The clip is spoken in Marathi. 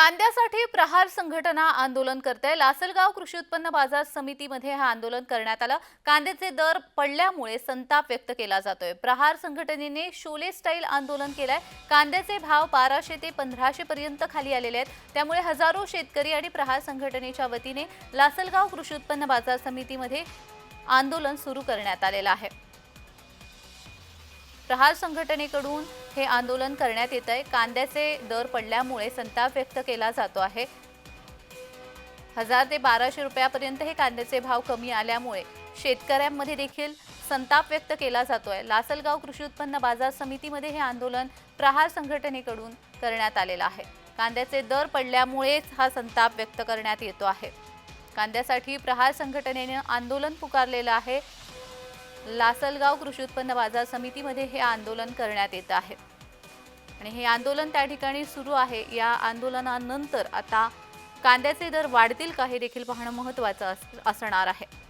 कांद्यासाठी प्रहार संघटना आंदोलन करते लासलगाव कृषी उत्पन्न बाजार समितीमध्ये हे आंदोलन करण्यात आलं. कांद्याचे दर पडल्यामुळे संताप व्यक्त केला जातोय. प्रहार संघटनेने शोले स्टाईल आंदोलन केलंय. कांद्याचे भाव बाराशे ते पंधराशे पर्यंत खाली आलेले आहेत. त्यामुळे हजारो शेतकरी आणि प्रहार संघटनेच्या वतीने लासलगाव कृषी उत्पन्न बाजार समितीमध्ये आंदोलन सुरू करण्यात आलेलं आहे. प्रहार संघटनेकडून हे आंदोलन करण्यात येत आहे कांद्याचे दर पडल्यामुळे संताप व्यक्त केला जातो आहे. हजार ते बाराशे रुपयापर्यंत हे कांद्याचे भाव कमी आल्यामुळे शेतकऱ्यांमध्ये देखील संताप व्यक्त केला जातोय. लासलगाव कृषी उत्पन्न बाजार समितीमध्ये हे आंदोलन प्रहार संघटनेकडून करण्यात आलेलं आहे. कांद्याचे दर पडल्यामुळेच हा संताप व्यक्त करण्यात येतो आहे. कांद्यासाठी प्रहार संघटनेनं आंदोलन पुकारलेलं आहे. लासलगाव कृषी उत्पन्न बाजार समितीमध्ये हे आंदोलन करण्यात येत आहे. आणि हे आंदोलन त्या ठिकाणी सुरू आहे. या आंदोलनानंतर आता कांद्याचे दर वाढतील का हे देखील पाहणं महत्त्वाचं अस- असणार आहे.